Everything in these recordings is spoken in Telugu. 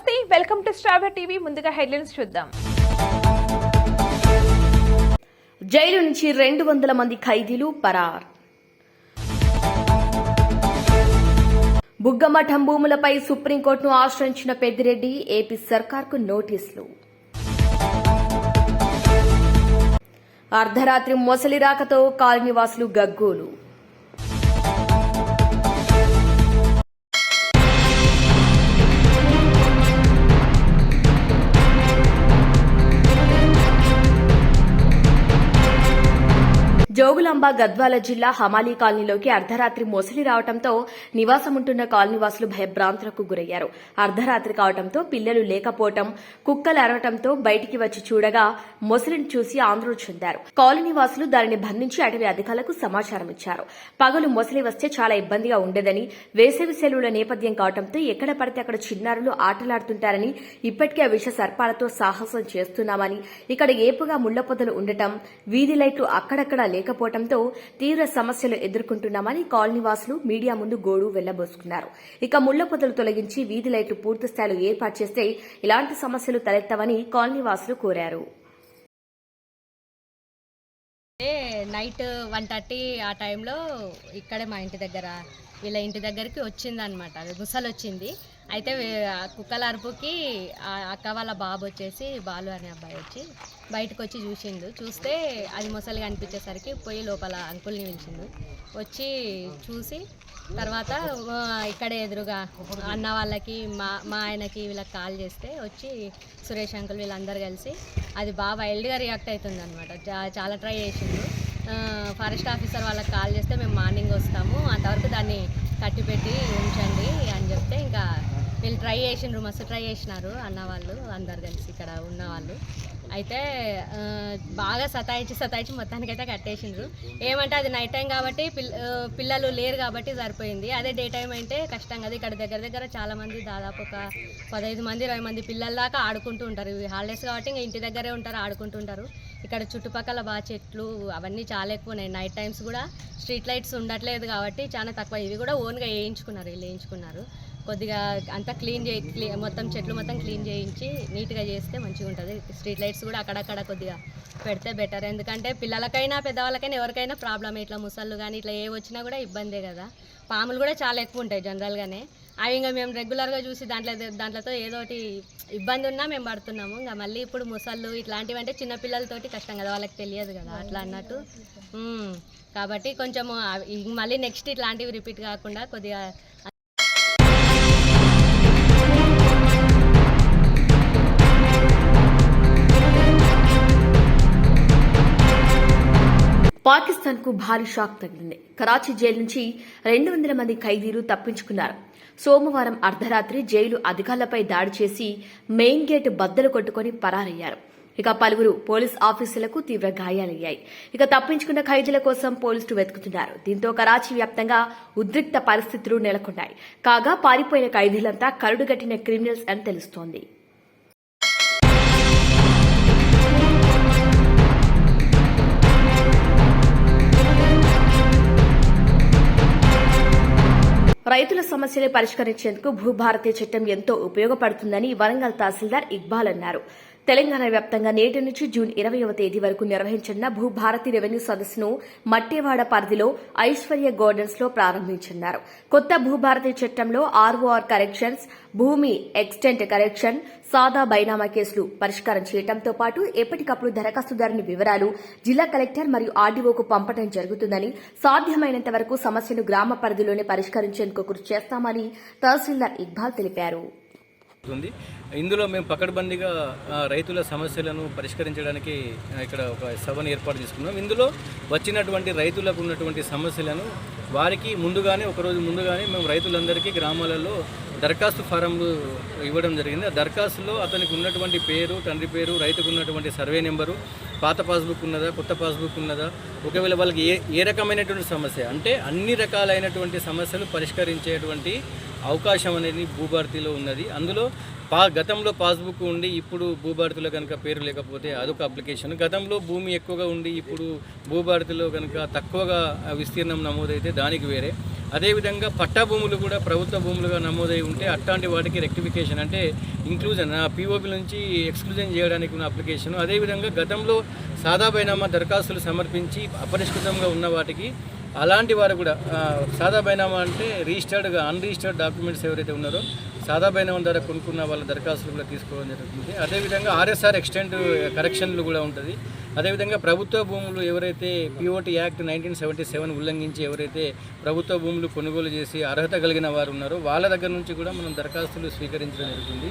నమస్తే వెల్కమ్ టు స్ట్రాబర్ టీవీ. ముందుగా హెడ్లైన్స్ చూద్దాం. జైలు నుంచి రెండు వందల మంది ఖైదీలు పరార్. బుగ్గమఠం భూములపై సుప్రీంకోర్టును ఆశ్రయించిన పెద్దిరెడ్డి ఏపీ సర్కార్కు నోటీసులు. అర్ధరాత్రి మొసలి రాకతో కాలనీవాసులు గగ్గోలు. జోగులాంబ గద్వాల జిల్లా హమాలీ కాలనీలోకి అర్ధరాత్రి మొసలి రావడంతో నివాసముంటున్న కాలనీవాసులు భయభ్రాంతులకు గురయ్యారు. అర్ధరాత్రి కావడంతో పిల్లలు లేకపోవటం కుక్కలు అరవటంతో బయటికి వచ్చి చూడగా మొసలిని చూసి ఆందోళన చెందారు. కాలనీవాసులు దానిని బంధించి అటవీ అధికారులకు సమాచారం ఇచ్చారు. పగలు మొసలి వస్తే చాలా ఇబ్బందిగా ఉండేదని వేసవి సెలవుల నేపథ్యం కావడంతో ఎక్కడ పడితే అక్కడ చిన్నారులు ఆటలాడుతుంటారని ఇప్పటికే విష సర్పాలతో సాహసం చేస్తున్నామని ఇక్కడ ఏపుగా ముళ్ళ పొదలు ఉండటం వీధి లైట్లు అక్కడక్కడా లేకపోవడంతో తీవ్ర సమస్యలు ఎదుర్కొంటున్నామని కాలనీవాసులు మీడియా ముందు గోడు వెళ్ళబోసుకున్నారు ఇక ముళ్ళ పొదలు తొలగించి వీధి లైట్లు పూర్తి స్థాయిలో ఏర్పాటు చేస్తే ఇలాంటి సమస్యలు తలెత్తవని కాలనీవాసులు కోరారు. నైట్ వన్ థర్టీ ఆ టైంలో ఇక్కడే మా ఇంటి దగ్గర వీళ్ళ ఇంటి దగ్గరికి వచ్చింది అనమాట ముసలు వచ్చింది అయితే కుక్కల అరుపుకి అక్క వాళ్ళ బాబు వచ్చేసి బాలు అనే అబ్బాయి వచ్చి బయటకు వచ్చి చూసిండు. చూస్తే అది ముసలిగా అనిపించేసరికి పోయి లోపల అంకుల్ని పిలిచిండు. వచ్చి చూసి తర్వాత ఇక్కడ ఎదురుగా అన్న వాళ్ళకి మా మా ఆయనకి వీళ్ళకి కాల్ చేస్తే వచ్చి సురేష్ అంకుల్ వీళ్ళందరూ కలిసి అది బాగా వైల్డ్గా రియాక్ట్ అవుతుంది అనమాట చాలా ట్రై చేసిండు. ఫారెస్ట్ ఆఫీసర్ వాళ్ళకి కాల్ చేస్తే మేము మార్నింగ్ వస్తాము. అంతవరకు దాన్ని కట్టిపెట్టి ఉంచండి అని చెప్తే ఇంకా వీళ్ళు ట్రై చేసిండ్రు మస్తు ట్రై చేసినారు అన్న వాళ్ళు అందరు కలిసి ఇక్కడ ఉన్న వాళ్ళు. అయితే బాగా సతాయించి సతాయించి మొత్తానికైతే కట్టేసిండ్రు. ఏమంటే అది నైట్ టైం కాబట్టి పిల్లలు లేరు కాబట్టి సరిపోయింది. అదే డే టైం అంటే కష్టం కదా ఇక్కడ దగ్గర దగ్గర చాలామంది దాదాపు ఒక పదహైదు మంది ఇరవై మంది పిల్లల దాకా ఆడుకుంటూ ఉంటారు. హాలిడేస్ కాబట్టి ఇంకా ఇంటి దగ్గరే ఉంటారు ఆడుకుంటుంటారు ఇక్కడ చుట్టుపక్కల బాగా చెట్లు అవన్నీ చాలా ఎక్కువ ఉన్నాయి. నైట్ టైమ్స్ కూడా స్ట్రీట్ లైట్స్ ఉండట్లేదు కాబట్టి చాలా తక్కువ. ఇవి కూడా ఓన్గా వేయించుకున్నారు వీళ్ళు వేయించుకున్నారు. కొద్దిగా అంతా క్లీన్ చేయి క్లీ- మొత్తం చెట్లు మొత్తం క్లీన్ చేయించి నీట్గా చేస్తే మంచిగా ఉంటుంది స్ట్రీట్ లైట్స్ కూడా అక్కడక్కడ కొద్దిగా పెడితే బెటర్. ఎందుకంటే పిల్లలకైనా పెద్దవాళ్ళకైనా ఎవరికైనా ప్రాబ్లం ఇట్లా ముసళ్ళు కానీ ఇట్లా ఏ వచ్చినా కూడా ఇబ్బందే కదా. పాములు కూడా చాలా ఎక్కువ ఉంటాయి జనరల్గానే. అవి ఇంకా మేము రెగ్యులర్గా చూసి దాంట్లో దాంట్లతో ఏదో ఒకటి ఇబ్బంది ఉన్నా మేము పడుతున్నాము. ఇంకా మళ్ళీ ఇప్పుడు ముసళ్ళు ఇట్లాంటివి అంటే చిన్నపిల్లలతోటి కష్టం కదా. వాళ్ళకి తెలియదు కదా అట్లా అన్నట్టు. కాబట్టి కొంచెము మళ్ళీ నెక్స్ట్ ఇట్లాంటివి రిపీట్ కాకుండా కొద్దిగా పాకిస్తాన్కు భారీ షాక్ తగిలింది. కరాచీ జైలు నుంచి రెండు వందల మంది ఖైదీలు తప్పించుకున్నారు. సోమవారం అర్ధరాత్రి జైలు అధికారులపై దాడి చేసి మెయిన్ గేట్ బద్దలు కొట్టుకుని పరారయ్యారు. ఇక పలువురు పోలీస్ ఆఫీసులకు తీవ్ర గాయాలయ్యాయి. ఇక తప్పించుకున్న ఖైదీల కోసం పోలీసులు వెతుకుతున్నారు. దీంతో కరాచీ వ్యాప్తంగా ఉద్రిక్త పరిస్థితులు నెలకొన్నాయి. కాగా పారిపోయిన ఖైదీలంతా కరుడుగట్టిన క్రిమినల్స్ అని తెలుస్తోంది. రైతుల సమస్యలు పరిష్కరించేందుకు భూభారతి చట్టం ఎంతో ఉపయోగపడుతుందని వరంగల్ తహసీల్దార్ ఇక్బాల్ అన్నారు. తెలంగాణ వ్యాప్తంగా నేటి నుంచి జూన్ ఇరవయవ తేదీ వరకు నిర్వహించనున్న భూభారతి రెవెన్యూ సదస్సును మట్టేవాడ పరిధిలో ఐశ్వర్య గార్డెన్స్లో ప్రారంభించనున్నారు కొత్త భూభారతి చట్టంలో ఆర్ఓఆర్ కరెక్షన్స్ భూమి ఎక్స్టెంట్ కరెక్షన్ సాదా బైనామా కేసులు పరిష్కారం చేయడంతో పాటు ఎప్పటికప్పుడు దరఖాస్తుదారుని వివరాలు జిల్లా కలెక్టర్ మరియు ఆర్డీఓకు పంపడం జరుగుతుందని సాధ్యమైనంత వరకు సమస్యను గ్రామ పరిధిలోనే పరిష్కరించేందుకు కృషి చేస్తామని తహసీల్దార్ ఇక్బాల్ తెలిపారు. ఉంది ఇందులో మేము పకడ్బందీగా రైతుల సమస్యలను పరిష్కరించడానికి ఇక్కడ ఒక సభను ఏర్పాటు చేసుకున్నాం. ఇందులో వచ్చినటువంటి రైతులకు ఉన్నటువంటి సమస్యలను వారికి ముందుగానే ఒకరోజు ముందుగానే మేము రైతులందరికీ గ్రామాలలో దరఖాస్తు ఫారంలు ఇవ్వడం జరిగింది. ఆ దరఖాస్తులో అతనికి ఉన్నటువంటి పేరు తండ్రి పేరు రైతుకు ఉన్నటువంటి సర్వే నెంబరు పాత పాస్బుక్ ఉన్నదా కొత్త పాస్బుక్ ఉన్నదా ఒకవేళ వాళ్ళకి ఏ ఏ రకమైనటువంటి సమస్య? అంటే అన్ని రకాలైనటువంటి సమస్యలు పరిష్కరించేటువంటి అవకాశం అనేది భూభారతిలో ఉన్నది. అందులో పా గతంలో పాస్బుక్ ఉండి ఇప్పుడు భూభారతిలో కనుక పేరు లేకపోతే అదొక అప్లికేషన్. గతంలో భూమి ఎక్కువగా ఉండి ఇప్పుడు భూభారతిలో కనుక తక్కువగా విస్తీర్ణం నమోదైతే దానికి వేరే. అదేవిధంగా పట్టా భూములు కూడా ప్రభుత్వ భూములుగా నమోదై ఉంటే అట్లాంటి వాటికి రెక్టిఫికేషన్ అంటే ఇంక్లూజన్ పీఓపి నుంచి ఎక్స్క్లూజన్ చేయడానికి ఉన్న అప్లికేషన్ అదేవిధంగా గతంలో సాదా బైనామా దరఖాస్తులు సమర్పించి అపరిష్కృతంగా ఉన్న వాటికి అలాంటి వారు కూడా సాదా బైనామా అంటే రిజిస్టర్డ్గా అన్రిజిస్టర్డ్ డాక్యుమెంట్స్ ఎవరైతే ఉన్నారో సాదా బైనామా ద్వారా కొనుక్కున్న వాళ్ళ దరఖాస్తులు కూడా తీసుకోవడం జరుగుతుంది. అదేవిధంగా ఆర్ఎస్ఆర్ ఎక్స్టెంట్ కరెక్షన్లు కూడా ఉంటుంది. అదేవిధంగా ప్రభుత్వ భూములు ఎవరైతే POT act nineteen seventy seven ఉల్లంఘించి ఎవరైతే ప్రభుత్వ భూములు కొనుగోలు చేసి అర్హత కలిగిన వారు ఉన్నారో వాళ్ళ దగ్గర నుంచి కూడా మనం దరఖాస్తులు స్వీకరించడం జరుగుతుంది.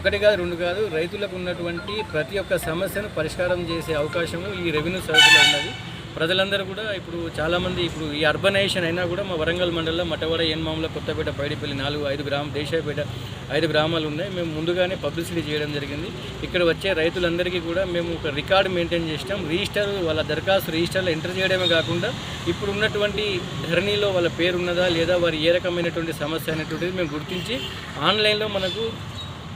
ఒకటి కాదు రెండు కాదు రైతులకు ఉన్నటువంటి ప్రతి ఒక్క సమస్యను పరిష్కారం చేసే అవకాశము ఈ రెవెన్యూ సర్వీస్లో ఉన్నది. ప్రజలందరూ కూడా ఇప్పుడు చాలామంది ఇప్పుడు ఈ అర్బనైజేషన్ అయినా కూడా మా వరంగల్ మండలంలో మటవాడ ఎన్మాముల కొత్తపేట పైడిపల్లి నాలుగు ఐదు గ్రామ దేశాయపేట ఐదు గ్రామాలు ఉన్నాయి. మేము ముందుగానే పబ్లిసిటీ చేయడం జరిగింది. ఇక్కడ వచ్చే రైతులందరికీ కూడా మేము ఒక రికార్డు మెయింటైన్ చేసినాం. రిజిస్టర్ వాళ్ళ దరఖాస్తు రిజిస్టర్లో ఎంటర్ చేయడమే కాకుండా ఇప్పుడు ఉన్నటువంటి ధరణిలో వాళ్ళ పేరు ఉన్నదా లేదా వారి ఏ రకమైనటువంటి సమస్య అనేటువంటిది మేము గుర్తించి ఆన్లైన్లో మనకు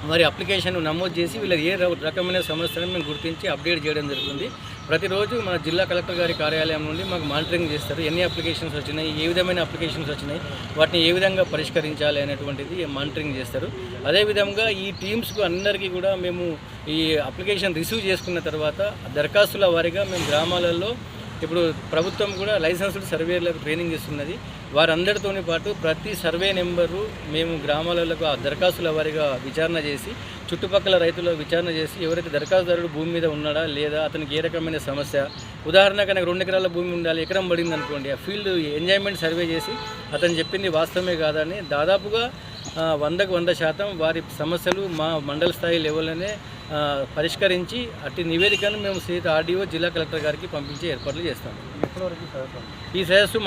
వారి అప్లికేషన్ నమోదు చేసి వీళ్ళ ఏ ర- రకమైన సమస్యలను మేము గుర్తించి అప్డేట్ చేయడం జరుగుతుంది. ప్రతిరోజు మన జిల్లా కలెక్టర్ గారి కార్యాలయం నుండి మాకు మానిటరింగ్ చేస్తారు. ఎన్ని అప్లికేషన్స్ వచ్చినాయి ఏ విధమైన అప్లికేషన్స్ వచ్చినాయి వాటిని ఏ విధంగా పరిష్కరించాలి అనేటువంటిది మానిటరింగ్ చేస్తారు. అదేవిధంగా ఈ టీమ్స్కు అందరికీ కూడా మేము ఈ అప్లికేషన్ రిసీవ్ చేసుకున్న తర్వాత దరఖాస్తుల వారీగా మేము గ్రామాలలో ఇప్పుడు ప్రభుత్వం కూడా లైసెన్స్డ్ సర్వేలకు ట్రైనింగ్ ఇస్తున్నది. వారందరితోని పాటు ప్రతి సర్వే నెంబరు మేము గ్రామాలకు ఆ దరఖాస్తుల వారిగా విచారణ చేసి చుట్టుపక్కల రైతుల విచారణ చేసి ఎవరైతే దరఖాస్తుదారుడు భూమి మీద ఉన్నాడా లేదా అతనికి ఏ రకమైన సమస్య ఉదాహరణకు నాకు రెండు ఎకరాల భూమి ఉండాలి ఎకరం పడింది అనుకోండి ఆ ఫీల్డ్ ఎంజాయ్మెంట్ సర్వే చేసి అతను చెప్పింది వాస్తవమే కాదని దాదాపుగా వందకు వంద శాతం వారి సమస్యలు మా మండల స్థాయి లెవెల్లోనే పరిష్కరించి అట్టి నివేదికను మేము సీత ఆర్డీఓ జిల్లా కలెక్టర్ గారికి పంపించే ఏర్పాట్లు చేస్తాం. ఈ సదస్సు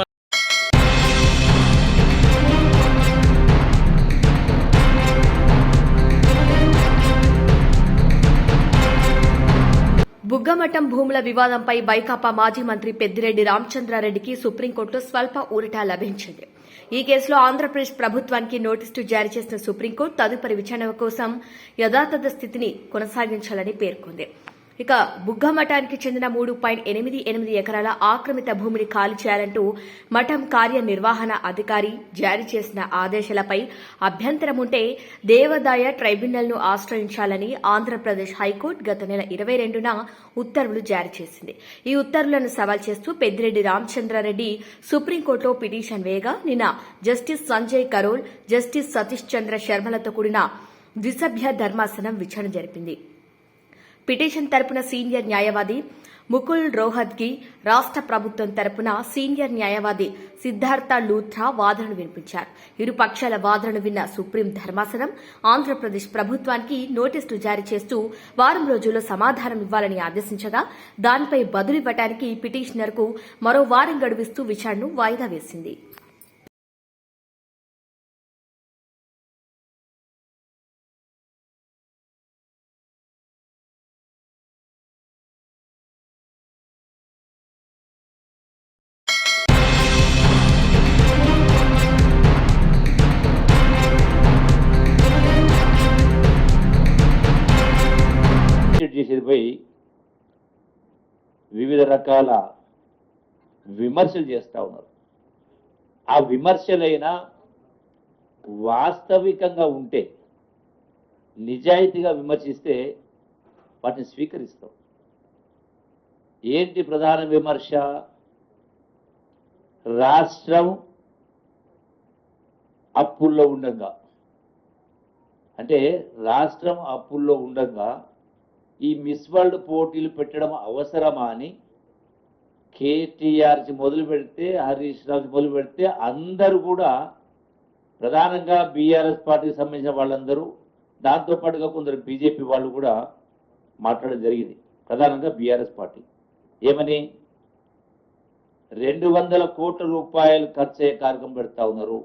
బుగ్గమఠం భూముల వివాదంపై వైకాపా మాజీ మంత్రి పెద్దిరెడ్డి రామచంద్రారెడ్డికి సుప్రీంకోర్టు స్వల్ప ఊరట లభించింది. ఈ కేసులో ఆంధ్రప్రదేశ్ ప్రభుత్వానికి నోటీసులు జారీ చేసిన సుప్రీంకోర్టు తదుపరి విచారణ కోసం యథాతథ స్థితిని కొనసాగించాలని పేర్కొంది. ఇక బుగ్గ మఠానికి చెందిన మూడు పాయింట్ ఎనిమిది ఎనిమిది ఎకరాల ఆక్రమిత భూమిని ఖాళీ చేయాలంటూ మఠం కార్యనిర్వహణ అధికారి జారీ చేసిన ఆదేశాలపై అభ్యంతరం ఉంటే దేవాదాయ ట్రైబ్యునల్ను ఆశ్రయించాలని ఆంధ్రప్రదేశ్ హైకోర్టు గత నెల ఇరవై రెండున ఉత్తర్వులు జారీ చేసింది. ఈ ఉత్తర్వులను సవాల్ చేస్తూ పెద్దిరెడ్డి రామచంద్రారెడ్డి సుప్రీంకోర్టులో పిటిషన్ వేయగా నిన్న జస్టిస్ సంజయ్ కరోల్ జస్టిస్ సతీష్ చంద్ర శర్మలతో కూడిన ద్విసభ్య ధర్మాసనం విచారణ జరిపింది. పిటిషన్ తరపున సీనియర్ న్యాయవాది ముకుల్ రోహత్కి రాష్ట్ర ప్రభుత్వం తరపున సీనియర్ న్యాయవాది సిద్ధార్థ లూథ్రా వాదనలు వినిపించారు. ఇరు పక్షాల వాదనలు విన్న సుప్రీం ధర్మాసనం ఆంధ్రప్రదేశ్ ప్రభుత్వానికి నోటీసులు జారీ చేస్తూ వారం రోజుల్లో సమాధానం ఇవ్వాలని ఆదేశించగా దానిపై బదులివ్వడానికి పిటిషనర్కు మరో వారం గడువిస్తూ విచారణను వాయిదా వేసింది. రకాల విమర్శలు చేస్తూ ఉన్నారు. ఆ విమర్శలైనా వాస్తవికంగా ఉంటే నిజాయితీగా విమర్శిస్తే వాటిని స్వీకరిస్తాం. ఏంటి ప్రధాన విమర్శ? రాష్ట్రం అప్పుల్లో ఉండగా. అంటే రాష్ట్రం అప్పుల్లో ఉండగా ఈ మిస్ వరల్డ్ పోటీలు పెట్టడం అవసరమా అని కేటీఆర్సి మొదలు పెడితే హరీష్ రావు మొదలు పెడితే అందరూ కూడా ప్రధానంగా బీఆర్ఎస్ పార్టీకి సంబంధించిన వాళ్ళందరూ దాంతోపాటుగా కొందరు బీజేపీ వాళ్ళు కూడా మాట్లాడడం జరిగింది. ప్రధానంగా బీఆర్ఎస్ పార్టీ. ఏమని? రెండు వందల కోట్ల రూపాయలు ఖర్చు అయ్యే కార్యక్రమం పెడతా ఉన్నారు.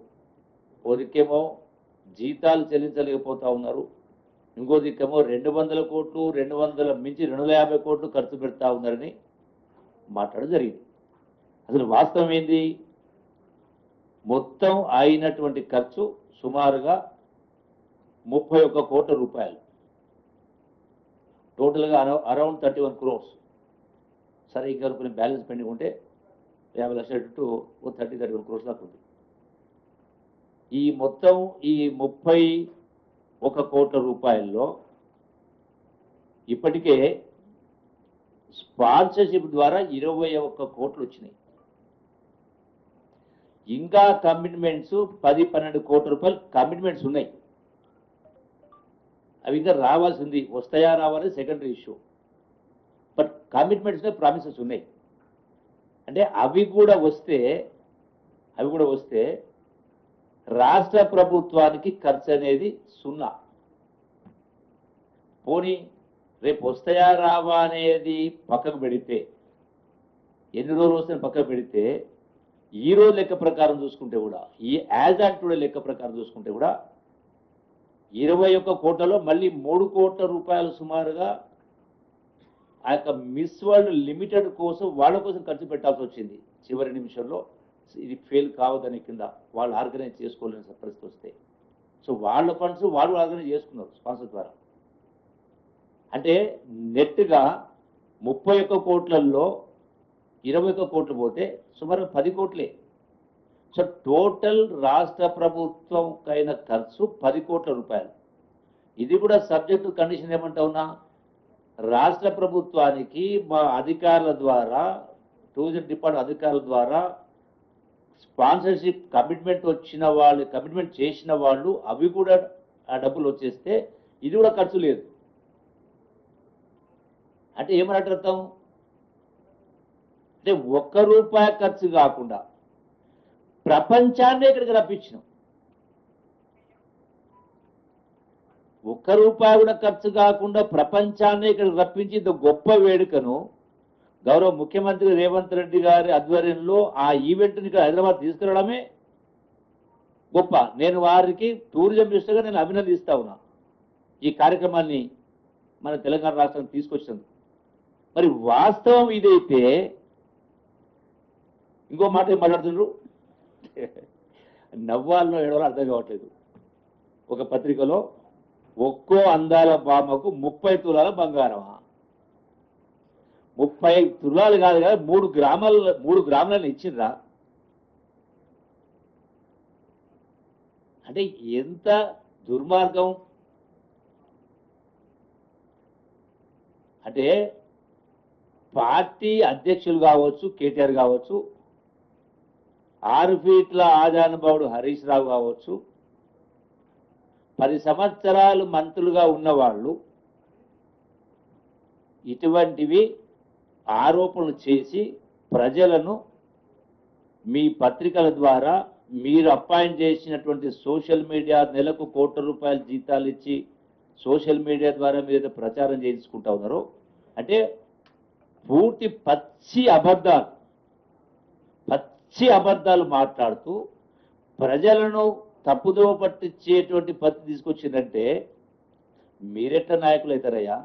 ఒకరికేమో జీతాలు చెల్లించలేకపోతా ఉన్నారు. ఇంకో దిక్కేమో రెండు వందల కోట్లు రెండు వందల మించి రెండు వందల యాభై కోట్లు ఖర్చు పెడతా ఉన్నారని మాట్లాడడం జరిగింది. అసలు వాస్తవం ఏంది? మొత్తం అయినటువంటి ఖర్చు సుమారుగా ముప్పై ఒక్క కోట్ల రూపాయలు. టోటల్గా అరౌండ్ థర్టీ వన్ క్రోర్స్. సరే ఇంకా కొన్ని బ్యాలెన్స్ పెండింగ్ ఉంటే యాభై లక్షల to thirty thirty one crores దాకా ఉంది. ఈ మొత్తం ఈ ముప్పై ఒక కోట్ల రూపాయల్లో ఇప్పటికే స్పాన్సర్షిప్ ద్వారా ఇరవై ఒక్క కోట్లు వచ్చినాయి. ఇంకా కమిట్మెంట్స్ పది పన్నెండు కోట్ల రూపాయలు కమిట్మెంట్స్ ఉన్నాయి. అవి ఇంకా రావాల్సింది వస్తాయా రావాలి secondary issue. But commitments promises ఉన్నాయి. అంటే అవి కూడా వస్తే అవి కూడా వస్తే రాష్ట్ర ప్రభుత్వానికి ఖర్చు అనేది సున్నా. పోనీ రేపు వస్తాయా రావా అనేది పక్కకు పెడితే ఎన్ని రోజులు వస్తాయని పక్కకు పెడితే ఈ రోజు లెక్క ప్రకారం చూసుకుంటే కూడా ఈ యాజ్ ఆన్ టుడే లెక్క ప్రకారం చూసుకుంటే కూడా ఇరవై ఒక్క కోట్లలో మళ్ళీ మూడు కోట్ల రూపాయలు సుమారుగా ఆ యొక్క మిస్ వరల్డ్ లిమిటెడ్ కోసం వాళ్ళ కోసం ఖర్చు పెట్టాల్సి వచ్చింది. చివరి నిమిషంలో ఇది ఫెయిల్ కావద్దని కింద వాళ్ళు ఆర్గనైజ్ చేసుకోలేని పరిస్థితి వస్తే. సో వాళ్ళ ఫండ్స్ వాళ్ళు ఆర్గనైజ్ చేసుకున్నారు స్పాన్సర్ ద్వారా. అంటే నెట్గా ముప్పై ఒక్క కోట్లలో ఇరవై ఒక్క కోట్లు పోతే సుమారు పది కోట్లే. సో టోటల్ రాష్ట్ర ప్రభుత్వంకైన ఖర్చు పది కోట్ల రూపాయలు. ఇది కూడా సబ్జెక్టు కండిషన్ ఏమంటా ఉన్నా రాష్ట్ర ప్రభుత్వానికి మా అధికారుల ద్వారా టూరిజం డిపార్ట్మెంట్ అధికారుల ద్వారా స్పాన్సర్షిప్ కమిట్మెంట్ వచ్చిన వాళ్ళు కమిట్మెంట్ చేసిన వాళ్ళు అవి కూడా ఆ డబ్బులు వచ్చేస్తే ఇది కూడా ఖర్చు లేదు. అంటే ఏమన్నట్టు అర్థం? అంటే ఒక్క రూపాయి ఖర్చు కాకుండా ప్రపంచాన్ని ఇక్కడికి రప్పించినాం. ఒక్క రూపాయి కూడా ఖర్చు కాకుండా ప్రపంచాన్ని ఇక్కడికి రప్పించి ఇంత గొప్ప వేడుకను గౌరవ ముఖ్యమంత్రి రేవంత్ రెడ్డి గారి ఆధ్వర్యంలో ఆ ఈవెంట్ని ఇక్కడ హైదరాబాద్ తీసుకురావడమే గొప్ప. నేను వారికి టూరిజం మినిస్టర్గా నేను అభినందిస్తా ఉన్నా. ఈ కార్యక్రమాన్ని మన తెలంగాణ రాష్ట్రం తీసుకొచ్చినందుకు. మరి వాస్తవం ఇదైతే ఇంకో మాట ఏం మాట్లాడుతున్నారు? నవ్వాలను ఏడవాలో అర్థం కావట్లేదు. ఒక పత్రికలో ఒక్కో అందాల బామకు ముప్పై తులాల బంగారమా? ముప్పై తులాలు కాదు కదా మూడు గ్రామాల మూడు గ్రాములను ఇచ్చిండ్రా? అంటే ఎంత దుర్మార్గం? అంటే పార్టీ అధ్యక్షులు కావచ్చు కేటీఆర్ కావచ్చు ఆరు ఫీట్ల ఆదానుభావుడు హరీష్ రావు కావచ్చు పది సంవత్సరాలు మంత్రులుగా ఉన్నవాళ్ళు ఇటువంటివి ఆరోపణలు చేసి ప్రజలను మీ పత్రికల ద్వారా మీరు అపాయింట్ చేసినటువంటి సోషల్ మీడియా నెలకు కోట్ల రూపాయల జీతాలు ఇచ్చి సోషల్ మీడియా ద్వారా మీరు ప్రచారం చేయించుకుంటా ఉన్నారో అంటే పూర్తి పచ్చి అబద్ధాలు. పచ్చి అబద్ధాలు మాట్లాడుతూ ప్రజలను తప్పుదోవ పట్టించేటువంటి పత్తి తీసుకొచ్చిందంటే మీరెట్ట నాయకులు అవుతారయ్యా?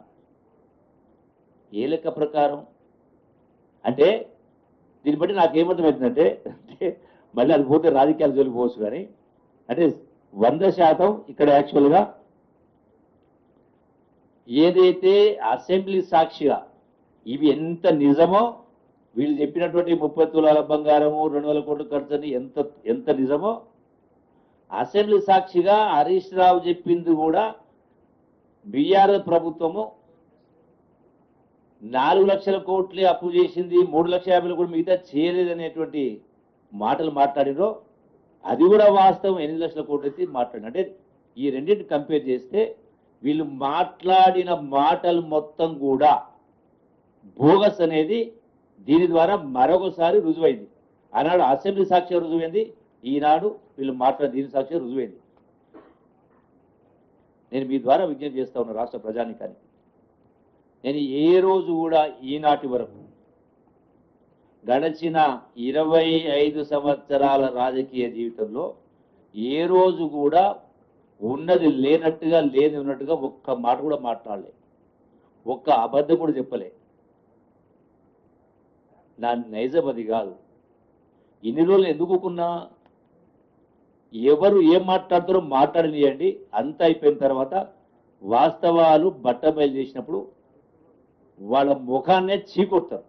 ఏ లెక్క ప్రకారం? అంటే దీన్ని బట్టి నాకేమర్థమవుతుందంటే అంటే మళ్ళీ అది పోతే రాజకీయాలు జోలిపోవచ్చు కానీ అంటే వంద శాతం ఇక్కడ యాక్చువల్గా ఏదైతే అసెంబ్లీ సాక్షిగా ఇవి ఎంత నిజమో వీళ్ళు చెప్పినటువంటి ముప్పై తులాల బంగారము రెండు వేల కోట్ల ఖర్చు అని ఎంత ఎంత నిజమో అసెంబ్లీ సాక్షిగా హరీష్ రావు చెప్పింది కూడా బీఆర్ఎస్ ప్రభుత్వము. నాలుగు లక్షల కోట్లు అప్పు చేసింది మూడు లక్షల యాభై కూడా మిగతా చేయలేదనేటువంటి మాటలు మాట్లాడినో అది కూడా వాస్తవం. ఎనిమిది లక్షల కోట్లు అయితే మాట్లాడిన అంటే ఈ రెండింటిని కంపేర్ చేస్తే వీళ్ళు మాట్లాడిన మాటలు మొత్తం కూడా బోగస్ అనేది దీని ద్వారా మరొకసారి రుజువైంది. ఆనాడు అసెంబ్లీ సాక్ష్యం రుజువైంది? ఈనాడు వీళ్ళు మాట్లాడిన దీని సాక్ష్యం రుజువైంది? నేను మీ ద్వారా విజ్ఞప్తి చేస్తా ఉన్నా రాష్ట్ర ప్రజానికానికి. నేను ఏ రోజు కూడా ఈనాటి వరకు గడచిన ఇరవై ఐదు సంవత్సరాల రాజకీయ జీవితంలో ఏ రోజు కూడా ఉన్నది లేనట్టుగా లేని ఉన్నట్టుగా ఒక్క మాట కూడా మాట్లాడలే. ఒక్క అబద్ధం కూడా చెప్పలే. నా నైజం అది కాదు. ఇన్ని రోజులు ఎందుకున్నా ఎవరు ఏం మాట్లాడుతారో మాట్లాడనియండి. అంత అయిపోయిన తర్వాత వాస్తవాలు బట్టబయలు చేసినప్పుడు వాళ్ళ ముఖాన్నే చీకొడతారు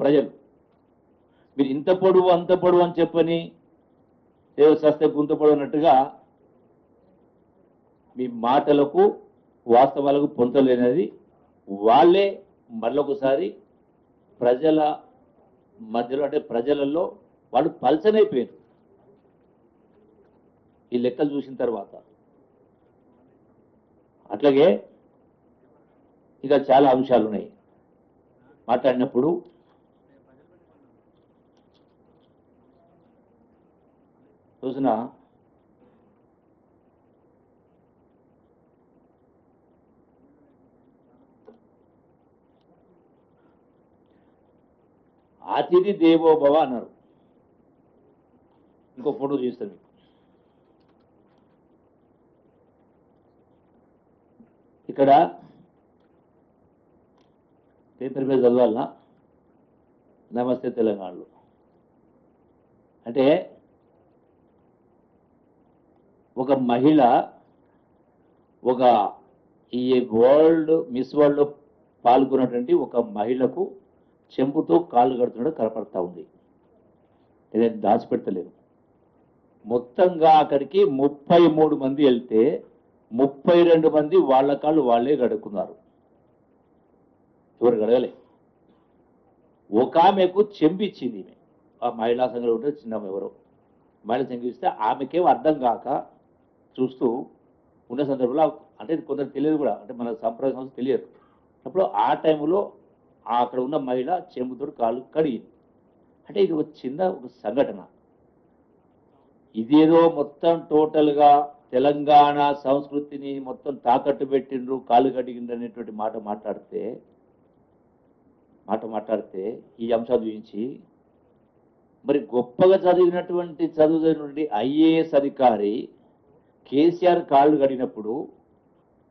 ప్రజలు. మీరు ఇంత పొడువు అంత పొడువు అని చెప్పని ఏదో సస్తే అన్నట్టుగా మీ మాటలకు వాస్తవాలకు పొంతలేనది. వాళ్ళే మరొకసారి ప్రజల మధ్యలో అంటే ప్రజలలో వాళ్ళు పల్చనైపోయారు. ఈ లెక్కలు చూసిన తర్వాత. అట్లాగే ఇక చాలా అంశాలు ఉన్నాయి. మాట్లాడినప్పుడు చూసిన అతిథి దేవోభవ అన్నారు. ఇంకో ఫోటో చూస్తాను మీకు. ఇక్కడ పేపర్ మీద చదవాలనా? నమస్తే తెలంగాణలో. అంటే ఒక మహిళ ఒక ఈ వరల్డ్ మిస్ వరల్డ్ పాల్గొన్నటువంటి ఒక మహిళకు చెంపుతో కాళ్ళు కడుతున్నాడు కనపడతా ఉంది. నేను దాచిపెడతలేను. మొత్తంగా అక్కడికి ముప్పై మూడు మంది వెళ్తే ముప్పై రెండు మంది వాళ్ళ కాళ్ళు వాళ్ళే గడుక్కున్నారు ఎవరు గడగలే ఒక ఆమెకు చెంపిచ్చింది ఈమె. ఆ మహిళా సంఘంలో ఉంటే చిన్న ఎవరో. మహిళ చెంపిస్తే ఆమెకేం అర్థం కాక చూస్తూ ఉన్న సందర్భంలో అంటే కొందరు తెలియదు కూడా. అంటే మన సంప్రదాయ సంస్థ తెలియదు. అప్పుడు ఆ టైంలో అక్కడ ఉన్న మహిళ చెంబుతో కాళ్ళు కడిగింది. అంటే ఇది ఒక చిన్న ఒక సంఘటన. ఇదేదో మొత్తం టోటల్గా తెలంగాణ సంస్కృతిని మొత్తం తాకట్టు పెట్టిండ్రు కాళ్ళు కడిగిండ్రు అనేటువంటి మాట మాట్లాడితే మాట మాట్లాడితే ఈ అంశాలు చూపించి మరి గొప్పగా చదివినటువంటి చదువు ఐఏఎస్ అధికారి కేసీఆర్ కాళ్ళు కడిగినప్పుడు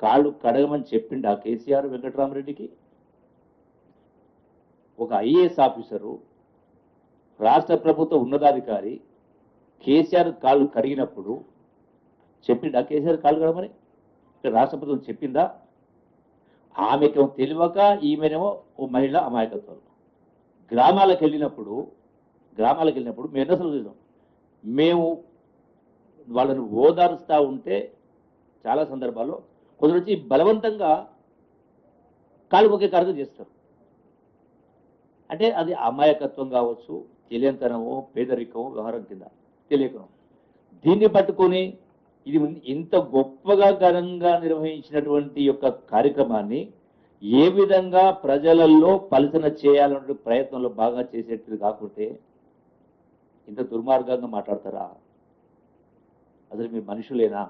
కాళ్ళు కడగమని చెప్పిండు ఆ కేసీఆర్ వెంకటరామరెడ్డికి? ఒక ఐఏఎస్ ఆఫీసరు రాష్ట్ర ప్రభుత్వ ఉన్నతాధికారి కేసీఆర్ కాళ్ళు కడిగినప్పుడు చెప్పిండా? కేసీఆర్ కాళ్ళు కడమని రాష్ట్ర ప్రభుత్వం చెప్పిందా? ఆమెకేమో తెలియక ఈమెనేమో ఓ మహిళ అమాయకత్వం గ్రామాలకు వెళ్ళినప్పుడు గ్రామాలకు వెళ్ళినప్పుడు మేము అసలు చూసాం. మేము వాళ్ళని ఓదారుస్తూ ఉంటే చాలా సందర్భాల్లో కొందరు వచ్చి బలవంతంగా కాలు మొక్కే కార్యక్రమం చేస్తారు. అంటే అది అమాయకత్వం కావచ్చు తెలియంతనము పేదరికము వ్యవహారం కింద తెలియకం దీన్ని పట్టుకొని ఇది ఇంత గొప్పగా ఘనంగా నిర్వహించినటువంటి యొక్క కార్యక్రమాన్ని ఏ విధంగా ప్రజలలో పలసన చేయాలనే ప్రయత్నంలో బాగా చేసేటిది కాకుంటే ఇంత దుర్మార్గంగా మాట్లాడతారా? అసలు మీ మనుషులేనా?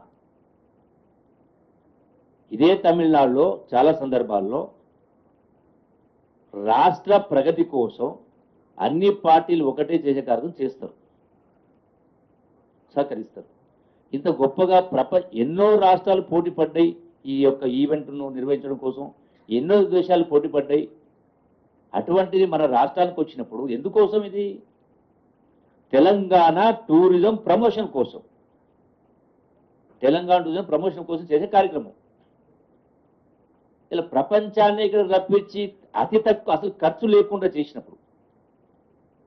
ఇదే తమిళనాడులో చాలా సందర్భాల్లో రాష్ట్ర ప్రగతి కోసం అన్ని పార్టీలు ఒకటే చేసే కార్యక్రమం చేస్తారు. సహకరిస్తారు. ఇంత గొప్పగా ప్రప ఎన్నో రాష్ట్రాలు పోటీ పడ్డాయి ఈ యొక్క ఈవెంట్ను నిర్వహించడం కోసం. ఎన్నో దేశాలు పోటీ పడ్డాయి. అటువంటిది మన రాష్ట్రానికి వచ్చినప్పుడు ఎందుకోసం ఇది? తెలంగాణ టూరిజం ప్రమోషన్ కోసం. తెలంగాణ టూరిజం ప్రమోషన్ కోసం చేసే కార్యక్రమం. ఇలా ప్రపంచాన్ని ఇక్కడ రప్పించి అతి తక్కువ అసలు ఖర్చు లేకుండా చేసినప్పుడు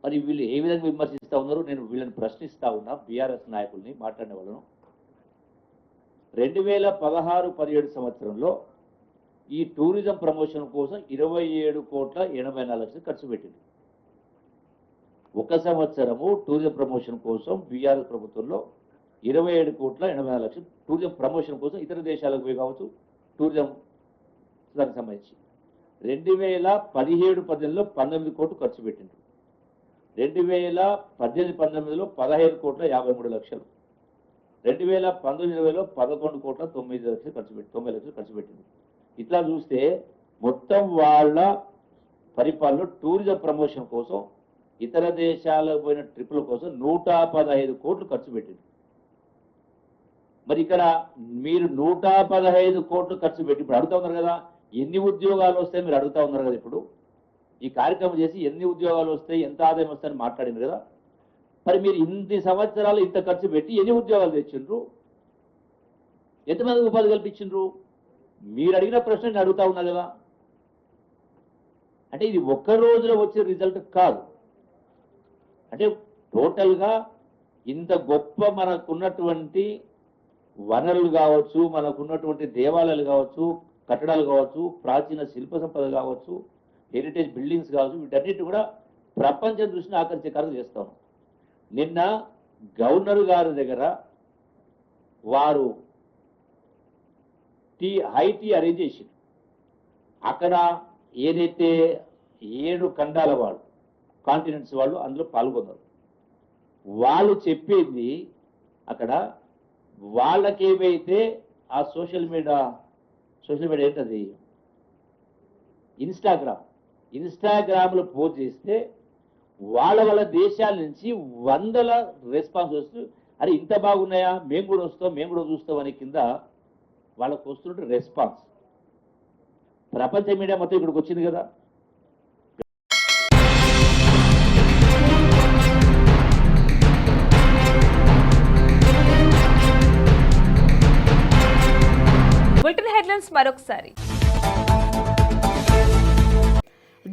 మరి వీళ్ళు ఏ విధంగా విమర్శిస్తూ ఉన్నారో నేను వీళ్ళని ప్రశ్నిస్తా ఉన్నా బీఆర్ఎస్ నాయకుల్ని మాట్లాడిన వాళ్ళను. రెండు వేల పదహారు పదిహేడు సంవత్సరంలో ఈ టూరిజం ప్రమోషన్ కోసం ఇరవై ఏడు కోట్ల ఎనభై నాలుగు లక్షలు ఖర్చు పెట్టింది. ఒక సంవత్సరము టూరిజం ప్రమోషన్ కోసం బీఆర్ఎస్ ప్రభుత్వంలో ఇరవై ఏడు కోట్ల ఎనభై నాలుగు లక్షలు టూరిజం ప్రమోషన్ కోసం ఇతర దేశాలకు పోయి కావచ్చు టూరిజం దానికి సంబంధించి. రెండు వేల పదిహేడు పద్దెనిమిదిలో పంతొమ్మిది కోట్లు ఖర్చు పెట్టిండ్రు. రెండు వేల పద్దెనిమిది పంతొమ్మిదిలో పదహైదు కోట్ల యాభై మూడు లక్షలు. రెండు వేల పంతొమ్మిది ఇరవైలో పదకొండు కోట్ల తొమ్మిది లక్షలు ఖర్చు పెట్టి తొమ్మిది లక్షలు ఖర్చు పెట్టింది ఇట్లా చూస్తే మొత్తం వాళ్ళ పరిపాలన టూరిజం ప్రమోషన్ కోసం ఇతర దేశాలకు పోయిన ట్రిప్పుల కోసం నూట పదహైదు కోట్లు ఖర్చు పెట్టింది మరి ఇక్కడ మీరు నూట పదహైదు కోట్లు ఖర్చు పెట్టి ఇప్పుడు అడుగుతా ఉన్నారు కదా ఎన్ని ఉద్యోగాలు వస్తాయి మీరు అడుగుతా ఉన్నారు కదా ఇప్పుడు? ఈ కార్యక్రమం చేసి ఎన్ని ఉద్యోగాలు వస్తాయి ఎంత ఆదాయం వస్తాయని మాట్లాడింది కదా? మరి మీరు ఇన్ని సంవత్సరాలు ఇంత ఖర్చు పెట్టి ఎన్ని ఉద్యోగాలు తెచ్చిండ్రు? ఎంతమంది ఉపాధి కల్పించిండ్రు? మీరు అడిగిన ప్రశ్న నేను అడుగుతా ఉన్నా కదా. అంటే ఇది ఒక్క రోజులో వచ్చే రిజల్ట్ కాదు. అంటే టోటల్గా ఇంత గొప్ప మనకున్నటువంటి వనరులు కావచ్చు మనకున్నటువంటి దేవాలయాలు కావచ్చు కట్టడాలు కావచ్చు ప్రాచీన శిల్ప సంపద కావచ్చు హెరిటేజ్ బిల్డింగ్స్ కావచ్చు వీటన్నిటి కూడా ప్రపంచం దృష్టిని ఆకర్షికారం చేస్తాం నిన్న గవర్నర్ గారి దగ్గర వారు టీ హైటీ అరేంజ్ చేసింది అక్కడ ఏదైతే ఏడు ఖండాల వాళ్ళు కాంటినెంట్స్ వాళ్ళు అందులో పాల్గొన్నారు. వాళ్ళు చెప్పేది అక్కడ వాళ్ళకేమైతే ఆ సోషల్ మీడియా సోషల్ మీడియా ఏంటది? ఇన్స్టాగ్రామ్. ఇన్స్టాగ్రామ్లో పోస్ట్ చేస్తే వాళ్ళ వాళ్ళ దేశాల నుంచి వందల రెస్పాన్స్ వస్తూ అరే ఇంత బాగున్నాయా? మేము కూడా వస్తాం మేము కూడా చూస్తాం అని కింద వాళ్ళకు వస్తున్న రెస్పాన్స్. ప్రపంచ మీడియా మొత్తం ఇక్కడికి వచ్చింది కదా. మరొకసారి.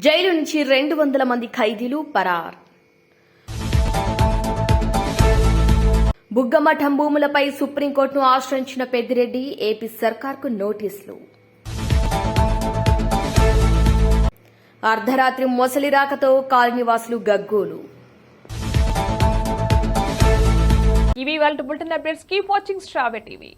జైలు నుంచి రెండు వందల మంది ఖైదీలు పరార్. బుగ్గమఠం భూములపై సుప్రీంకోర్టును ఆశ్రయించిన పెద్దిరెడ్డి ఏపీ సర్కార్కు నోటీసులు. అర్ధరాత్రి మొసలి రాకతో కాలనీవాసులు గగ్గోలు. ఇవి వాళ్ళ బులెటిన్ అప్డేట్స్. కీప్ వాచింగ్ స్ట్రాబె టీవీ.